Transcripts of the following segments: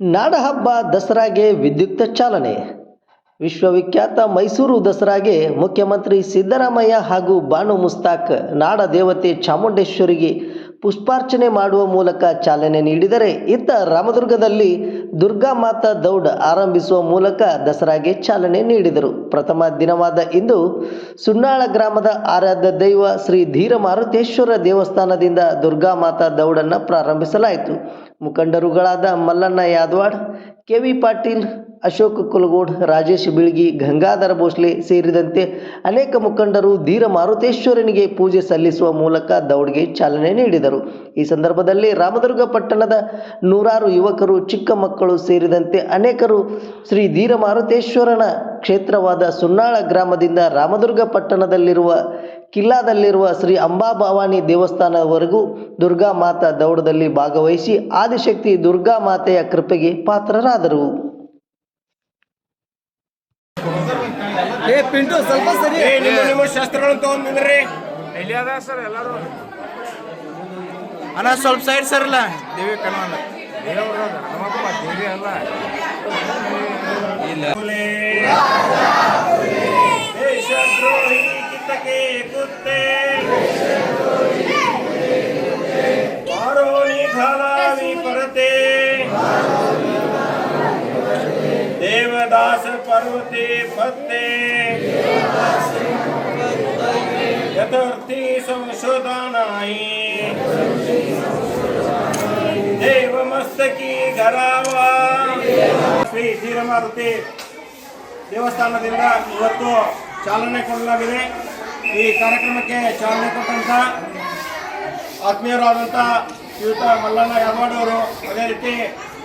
ನಾಡಹಬ್ಬ ದಸರಾಗೆ ವಿದ್ಯುಕ್ತ ಚಾಲನೆ. ವಿಶ್ವವಿಖ್ಯಾತ ಮೈಸೂರು ದಸರಾಗೆ ಮುಖ್ಯಮಂತ್ರಿ ಸಿದ್ದರಾಮಯ್ಯ ಹಾಗೂ ಬಾನು ಮುಸ್ತಾಕ್ ನಾಡ ದೇವತೆ ಚಾಮುಂಡೇಶ್ವರಿಗೆ ಪುಷ್ಪಾರ್ಚನೆ ಮಾಡುವ ಮೂಲಕ ಚಾಲನೆ ನೀಡಿದರೆ ಇತ್ತ ರಾಮದುರ್ಗದಲ್ಲಿ ದುರ್ಗಾ ಮಾತಾ ದೌಡ್ ಆರಂಭಿಸುವ ಮೂಲಕ ದಸರಾಗೆ ಚಾಲನೆ ನೀಡಿದರು. ಪ್ರಥಮ ದಿನವಾದ ಇಂದು ಸುನ್ನಾಳ ಗ್ರಾಮದ ಆರಾಧ್ಯ ದೈವ ಶ್ರೀ ಧೀರ ಮಾರುತೇಶ್ವರ ದೇವಸ್ಥಾನದಿಂದ ದುರ್ಗಾ ಮಾತಾ ದೌಡನ್ನು ಪ್ರಾರಂಭಿಸಲಾಯಿತು. ಮುಖಂಡರುಗಳಾದ ಮಲ್ಲಣ್ಣ ಯಾದವಾಡ್ ಕೆ ವಿ ಪಾಟೀಲ್, ಅಶೋಕ್ ಕುಲಗೋಡ್, ರಾಜೇಶ್ ಬಿಳ್ಗಿ, ಗಂಗಾಧರ ಭೋಸ್ಲೆ ಸೇರಿದಂತೆ ಅನೇಕ ಮುಖಂಡರು ಧೀರ ಮಾರುತೇಶ್ವರನಿಗೆ ಪೂಜೆ ಸಲ್ಲಿಸುವ ಮೂಲಕ ದೌಡ್ಗೆ ಚಾಲನೆ ನೀಡಿದರು. ಈ ಸಂದರ್ಭದಲ್ಲಿ ರಾಮದುರ್ಗ ಪಟ್ಟಣದ ನೂರಾರು ಯುವಕರು, ಚಿಕ್ಕ ಮಕ್ಕಳು ಸೇರಿದಂತೆ ಅನೇಕರು ಶ್ರೀ ಧೀರ ಮಾರುತೇಶ್ವರನ ಕ್ಷೇತ್ರವಾದ ಸುನ್ನಾಳ ಗ್ರಾಮದಿಂದ ರಾಮದುರ್ಗ ಪಟ್ಟಣದಲ್ಲಿರುವ ಕಿಲ್ಲಾದಲ್ಲಿರುವ ಶ್ರೀ ಅಂಬಾಭವಾನಿ ದೇವಸ್ಥಾನದವರೆಗೂ ದುರ್ಗಾ ಮಾತಾ ದೌಡದಲ್ಲಿ ಭಾಗವಹಿಸಿ ಆದಿಶಕ್ತಿ ದುರ್ಗಾ ಮಾತೆಯ ಕೃಪೆಗೆ ಪಾತ್ರರಾದರು. ಏ ಪಿಂಟು ಸ್ವಲ್ಪ ಸರಿ. ಏ ನಿಮ್ಮ ನಿಮ್ಮ ಶಸ್ತ್ರಗಳನ್ನು ತಗೊಂಡ್ ನಿಂದ್ರಿ ಎಲ್ಲಿ ಅದ ಸರ್ ಸ್ವಲ್ಪ ಸೈಡ್ ಸರ್ಲ್ಲ ದೇವಿ ಕಣ್ಣ ದೇವ್ರು ನಮ್ಮಪ್ಪ ದೇವಿ ಅಲ್ಲ. ಕಿತ್ತಕೆ ಕುತ್ತೆ ಮಾರೋಣಿ ಖಾಲಾವಿ ಪರತೆ ದೇವದಾಸ ಪರ್ವತೆ ಪತ್ತೆ ಯಥಾರ್ಥಿ ಸಂಶೋಧನಾಯಿ ದೇವ ಮಸ್ತಕಿ ಘರಾವ ಶ್ರೀ ಧೀರಮಾರುತಿ ದೇವಸ್ಥಾನದಿಂದ ಇವತ್ತು ಚಾಲನೆ ಕೊಡಲಾಗಿದೆ ಈ ಕಾರ್ಯಕ್ರಮಕ್ಕೆ ಚಾಲನೆ ಕೊಟ್ಟಂತ ಆತ್ಮೀಯರಾದಂಥ ಶ್ರೀಯುತ ಮಲ್ಲಣ್ಣ ಯಾದವಾಡ್ ಅವರು, ಅದೇ ರೀತಿ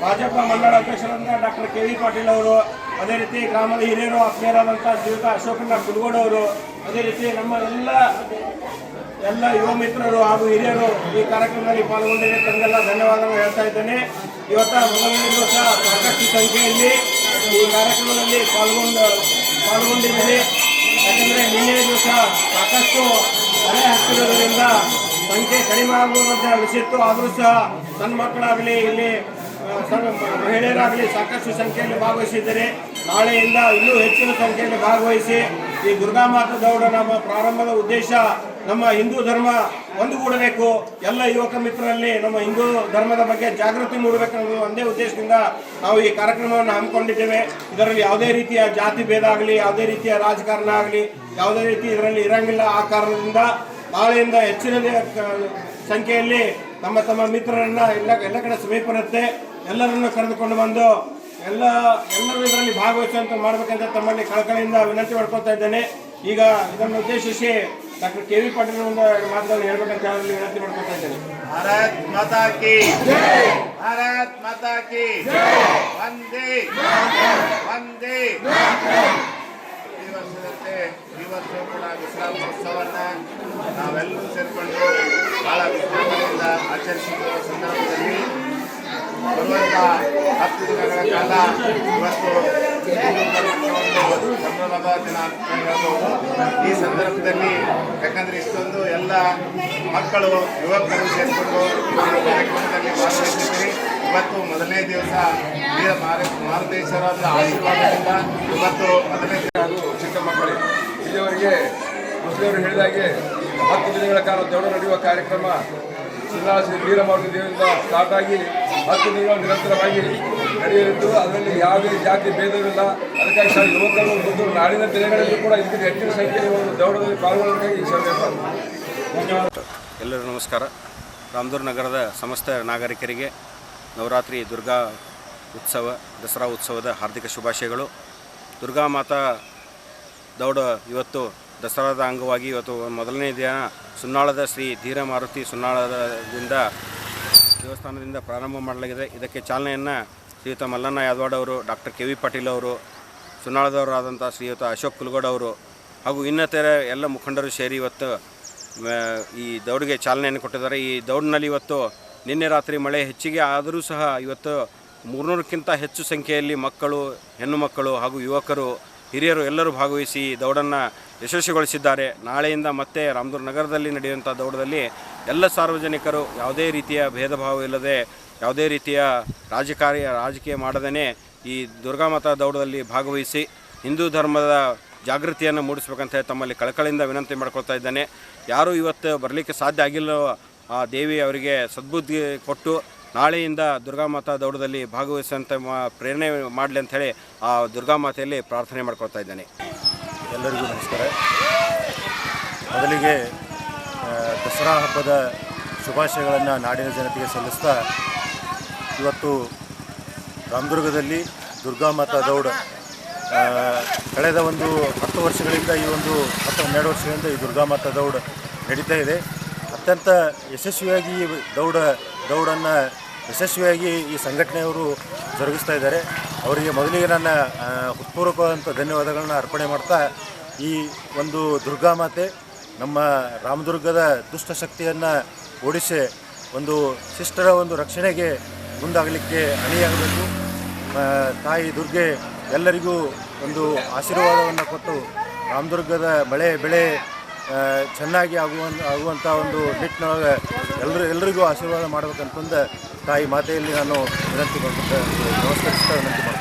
ಭಾಜಪ ಮಂಡಳ ಅಧ್ಯಕ್ಷರಾದಂಥ ಡಾಕ್ಟರ್ ಕೆ ವಿ ಪಾಟೀಲ್ ಅವರು, ಅದೇ ರೀತಿ ಗ್ರಾಮದ ಹಿರಿಯರು ಆತ್ಮೀಯರಾದಂಥ ಶ್ರೀಯುತ ಅಶೋಕಣ್ಣ ಕುಲಗೋಡ್ ಅವರು, ಅದೇ ರೀತಿ ನಮ್ಮ ಎಲ್ಲ ಎಲ್ಲ ಯುವ ಮಿತ್ರರು ಹಾಗೂ ಹಿರಿಯರು ಈ ಕಾರ್ಯಕ್ರಮದಲ್ಲಿ ಪಾಲ್ಗೊಂಡಿದೆ ಧನ್ಯವಾದಗಳು ಹೇಳ್ತಾ ಇದ್ದೇನೆ. ಇವತ್ತ ಮೊದಲನೇ ಸಹ ಸಾಕಷ್ಟು ಸಂಖ್ಯೆಯಲ್ಲಿ ಈ ಕಾರ್ಯಕ್ರಮದಲ್ಲಿ ಪಾಲ್ಗೊಂಡು, ಪಾಲ್ಗೊಂಡಿದ್ದೇನೆ. ಯಾಕಂದರೆ ನಿನ್ನೆ ದಿವಸ ಸಾಕಷ್ಟು ಮಳೆ ಹಾಕಿರೋದ್ರಿಂದ ಸಂಖ್ಯೆ ಕಡಿಮೆ ಆಗುವಂತಹ ಅನಿಸಿತ್ತು. ಆದರೂ ಸಹ ಸಣ್ಣ ಮಕ್ಕಳಾಗಲಿ, ಇಲ್ಲಿ ಮಹಿಳೆಯರಾಗಲಿ ಸಾಕಷ್ಟು ಸಂಖ್ಯೆಯಲ್ಲಿ ಭಾಗವಹಿಸಿದ್ದಾರೆ. ನಾಳೆಯಿಂದ ಇನ್ನೂ ಹೆಚ್ಚಿನ ಸಂಖ್ಯೆಯಲ್ಲಿ ಭಾಗವಹಿಸಿ ಈ ದುರ್ಗಾ ಮಾತಾ ದೌಡ ನಮ್ಮ ಪ್ರಾರಂಭದ ಉದ್ದೇಶ ನಮ್ಮ ಹಿಂದೂ ಧರ್ಮ ಒಂದುಗೂಡಬೇಕು ಎಲ್ಲ ಯುವಕ ಮಿತ್ರರಲ್ಲಿ ನಮ್ಮ ಹಿಂದೂ ಧರ್ಮದ ಬಗ್ಗೆ ಜಾಗೃತಿ ಮೂಡಬೇಕನ್ನೋದು ಒಂದೇ ಉದ್ದೇಶದಿಂದ ನಾವು ಈ ಕಾರ್ಯಕ್ರಮವನ್ನು ಹಮ್ಮಿಕೊಂಡಿದ್ದೇವೆ. ಇದರಲ್ಲಿ ಯಾವುದೇ ರೀತಿಯ ಜಾತಿ ಭೇದ ಆಗಲಿ, ಯಾವುದೇ ರೀತಿಯ ರಾಜಕಾರಣ ಆಗಲಿ, ಯಾವುದೇ ರೀತಿ ಇದರಲ್ಲಿ ಇರಂಗಿಲ್ಲ. ಆ ಕಾರಣದಿಂದ ನಾಳೆಯಿಂದ ಹೆಚ್ಚಿನ ಸಂಖ್ಯೆಯಲ್ಲಿ ನಮ್ಮ ತಮ್ಮ ಮಿತ್ರರನ್ನ ಎಲ್ಲ ಎಲ್ಲ ಕಡೆ ಸಮೀಪರುತ್ತೆ ಎಲ್ಲರನ್ನು ಕರೆದುಕೊಂಡು ಬಂದು ಎಲ್ಲ ಎಲ್ಲರೂ ಇದರಲ್ಲಿ ಭಾಗವಹಿಸುವಂತ ಮಾಡಬೇಕಂತ ತಮ್ಮಲ್ಲಿ ಕಳಕಳಿಯಿಂದ ವಿನಂತಿ ಮಾಡ್ಕೊತಾ ಇದ್ದೇನೆ. ಈಗ ಇದನ್ನು ಉದ್ದೇಶಿಸಿ ಡಾಕ್ಟರ್ ಕೆ ವಿ ಪಾಟೀಲ್ ಒಂದು ಎರಡು ಮಾತುಗಳನ್ನು ಹೇಳ್ಬೇಕಂತ ಹೇಳಿ ವಿನಂತಿ ಮಾಡ್ಕೊತಾ ಇದ್ದೇನೆ. ಭಾರತ್ ಮಾತಾ ಕಿ. ಭಾರತ್ ಮಾತಾ ಕಿ. ಒಂದೇ ಒಂದೇ ಈ ವರ್ಷದಂತೆ ಈ ವರ್ಷ ಕೂಡ ವಿಶ್ರಾಮ ಉತ್ಸವವನ್ನು ನಾವೆಲ್ಲರೂ ಸೇರಿಕೊಂಡು ಬಹಳ ವಿಜೃಂಭಣೆಯಿಂದ ಆಚರಿಸಿರುವ ಸಂದರ್ಭದಲ್ಲಿ ಬರುವಂಥ ಹತ್ತು ದಿನಗಳ ಕಾಲ ಇವತ್ತು ಸಂಭ್ರಮದ ದಿನ ಅಂತ ಹೇಳ್ಬೋದು ಈ ಸಂದರ್ಭದಲ್ಲಿ, ಯಾಕಂದ್ರೆ ಇಷ್ಟೊಂದು ಎಲ್ಲ ಮಕ್ಕಳು, ಯುವಕರು ಸೇರ್ಕೊಂಡು ಕಾರ್ಯಕ್ರಮದಲ್ಲಿ ಭಾಗವಹಿಸಿದ್ರಿ ಇವತ್ತು ಮೊದಲನೇ ದಿವಸ ವೀರ ಮಾರ ಮಾರುತೇಶ್ವರ ಆಶೀರ್ವಾದದಿಂದ ಇವತ್ತು ಮೊದಲನೇ ಚಿಕ್ಕ ಮಕ್ಕಳು ಇಲ್ಲಿಯವರಿಗೆ ಮುಸ್ಲಿಮರು ಹೇಳಿದಾಗೆ ಹತ್ತು ದಿನಗಳ ಕಾಲ ದೇವರು ನಡೆಯುವ ಕಾರ್ಯಕ್ರಮ ಶ್ರೀ ವೀರಮಾರುತಿ ದೇವರಿಂದ ಸ್ಟಾರ್ಟ್ ಆಗಿ ಹತ್ತು ದಿನಗಳು ನಿರಂತರವಾಗಿ ನಡೆಯಲಿದ್ದು ಅದರಲ್ಲಿ ಯಾವುದೇ ಜಾತಿ ಭೇದವಿಲ್ಲ. ಅದಕ್ಕಾಗಿ ಸಹ ಯುವಕರು ಮತ್ತು ನಾಡಿನ ದಿನಗಳಲ್ಲಿ ಕೂಡ ಇದಕ್ಕೆ ಹೆಚ್ಚಿನ ಸಂಖ್ಯೆಯಲ್ಲಿ ಒಂದು ದೌಡದಲ್ಲಿ ಪಾಲ್ಗೊಳ್ಳಬೇಕಾಗಿ ಈ ಸಭೆ ಧನ್ಯವಾದ ನಮಸ್ಕಾರ. ರಾಮದೂರು ನಗರದ ಸಮಸ್ತ ನಾಗರಿಕರಿಗೆ ನವರಾತ್ರಿ ದುರ್ಗಾ ಉತ್ಸವ, ದಸರಾ ಉತ್ಸವದ ಹಾರ್ದಿಕ ಶುಭಾಶಯಗಳು. ದುರ್ಗಾ ಮಾತಾ ದೌಡ ಇವತ್ತು ದಸರಾದ ಅಂಗವಾಗಿ ಇವತ್ತು ಮೊದಲನೇ ದಿನ ಸುನ್ನಾಳದ ಶ್ರೀ ಧೀರ ಮಾರುತಿ ಸುನ್ನಾಳದಿಂದ ದೇವಸ್ಥಾನದಿಂದ ಪ್ರಾರಂಭ ಮಾಡಲಾಗಿದೆ. ಇದಕ್ಕೆ ಚಾಲನೆಯನ್ನು ಶ್ರೀಯುತ ಮಲ್ಲಣ್ಣ ಯಾದವಾಡ್ ಅವರು, ಡಾಕ್ಟರ್ ಕೆ ವಿ ಪಾಟೀಲ್ ಅವರು, ಸುನಾಳದವರಾದಂಥ ಶ್ರೀಯುತ ಅಶೋಕ್ ಕುಲಗೋಡ್ ಅವರು ಹಾಗೂ ಇನ್ನಿತರ ಎಲ್ಲ ಮುಖಂಡರು ಸೇರಿ ಇವತ್ತು ಈ ದೌಡ್ಗೆ ಚಾಲನೆಯನ್ನು ಕೊಟ್ಟಿದ್ದಾರೆ. ಈ ದೌಡ್ನಲ್ಲಿ ಇವತ್ತು ನಿನ್ನೆ ರಾತ್ರಿ ಮಳೆ ಹೆಚ್ಚಿಗೆ ಆದರೂ ಸಹ ಇವತ್ತು ಮೂರ್ನೂರಕ್ಕಿಂತ ಹೆಚ್ಚು ಸಂಖ್ಯೆಯಲ್ಲಿ ಮಕ್ಕಳು, ಹೆಣ್ಣು ಮಕ್ಕಳು ಹಾಗೂ ಯುವಕರು ಹಿರಿಯರು ಎಲ್ಲರೂ ಭಾಗವಹಿಸಿ ದೌಡನ್ನು ಯಶಸ್ವಿಗೊಳಿಸಿದ್ದಾರೆ. ನಾಳೆಯಿಂದ ಮತ್ತೆ ರಾಮದುರ್ಗ ನಗರದಲ್ಲಿ ನಡೆಯುವಂಥ ದೌಡದಲ್ಲಿ ಎಲ್ಲ ಸಾರ್ವಜನಿಕರು ಯಾವುದೇ ರೀತಿಯ ಭೇದ ಇಲ್ಲದೆ, ಯಾವುದೇ ರೀತಿಯ ರಾಜಕಾರ್ಯ, ರಾಜಕೀಯ ಮಾಡದೇ ಈ ದುರ್ಗಾಮಾತಾ ದೌಡದಲ್ಲಿ ಭಾಗವಹಿಸಿ ಹಿಂದೂ ಧರ್ಮದ ಜಾಗೃತಿಯನ್ನು ಮೂಡಿಸ್ಬೇಕಂತ ಹೇಳಿ ತಮ್ಮಲ್ಲಿ ಕಳಕಳಿಯಿಂದ ವಿನಂತಿ ಮಾಡ್ಕೊಳ್ತಾ ಇದ್ದೇನೆ. ಯಾರೂ ಇವತ್ತು ಬರಲಿಕ್ಕೆ ಸಾಧ್ಯ ಆಗಿಲ್ಲೋ ಆ ದೇವಿ ಅವರಿಗೆ ಸದ್ಬುದ್ಧಿ ಕೊಟ್ಟು ನಾಳೆಯಿಂದ ದುರ್ಗಾಮಾತಾ ದೌಡದಲ್ಲಿ ಭಾಗವಹಿಸುವಂತೆ ಪ್ರೇರಣೆ ಮಾಡಲಿ ಅಂಥೇಳಿ ಆ ದುರ್ಗಾಮಾತೆಯಲ್ಲಿ ಪ್ರಾರ್ಥನೆ ಮಾಡ್ಕೊಳ್ತಾ ಇದ್ದೇನೆ. ಎಲ್ಲರಿಗೂ ನಮಸ್ಕಾರ. ಮೊದಲಿಗೆ ದಸರಾ ಹಬ್ಬದ ಶುಭಾಶಯಗಳನ್ನು ನಾಡಿನ ಜನತೆಗೆ ಸಲ್ಲಿಸ್ತಾ ಇವತ್ತು ರಾಮದುರ್ಗದಲ್ಲಿ ದುರ್ಗಾಮಾತಾ ದೌಡ ಕಳೆದ ಒಂದು ಹತ್ತು ವರ್ಷಗಳಿಂದ ಈ ಒಂದು ಹತ್ತು ಹನ್ನೆರಡು ವರ್ಷಗಳಿಂದ ಈ ದುರ್ಗಾಮಾತಾ ದೌಡ ನಡೀತಾ ಇದೆ. ಅತ್ಯಂತ ಯಶಸ್ವಿಯಾಗಿ ಈ ದೌಡ, ದೌಡನ್ನು ಯಶಸ್ವಿಯಾಗಿ ಈ ಸಂಘಟನೆಯವರು ಜರುಗಿಸ್ತಾ ಇದ್ದಾರೆ. ಅವರಿಗೆ ಮೊದಲಿಗೆ ನನ್ನ ಹೃತ್ಪೂರ್ವಕವಾದಂಥ ಧನ್ಯವಾದಗಳನ್ನ ಅರ್ಪಣೆ ಮಾಡ್ತಾ ಈ ಒಂದು ದುರ್ಗಾಮಾತೆ ನಮ್ಮ ರಾಮದುರ್ಗದ ದುಷ್ಟಶಕ್ತಿಯನ್ನು ಓಡಿಸಿ ಒಂದು ಶಿಷ್ಟರ ಒಂದು ರಕ್ಷಣೆಗೆ ಮುಂದಾಗಲಿಕ್ಕೆ ಅಣಿಯಾಗಬೇಕು. ತಾಯಿ ದುರ್ಗೆ ಎಲ್ಲರಿಗೂ ಒಂದು ಆಶೀರ್ವಾದವನ್ನು ಕೊಟ್ಟು ರಾಮದುರ್ಗದ ಮಳೆ ಬೆಳೆ ಚೆನ್ನಾಗಿ ಆಗುವ ಆಗುವಂಥ ಒಂದು ನಿಟ್ಟಿನೊಳಗೆ ಎಲ್ಲರೂ ಎಲ್ಲರಿಗೂ ಆಶೀರ್ವಾದ ಮಾಡಬೇಕಂತಂದು ತಾಯಿ ಮಾತೆಯಲ್ಲಿ ನಾನು ವಿನಂತಿ ಮಾಡ್ಕೊತ ನಮಸ್ಕರಿಸ್ತಾ ವಿನಂತಿ ಮಾಡ್ತೀನಿ.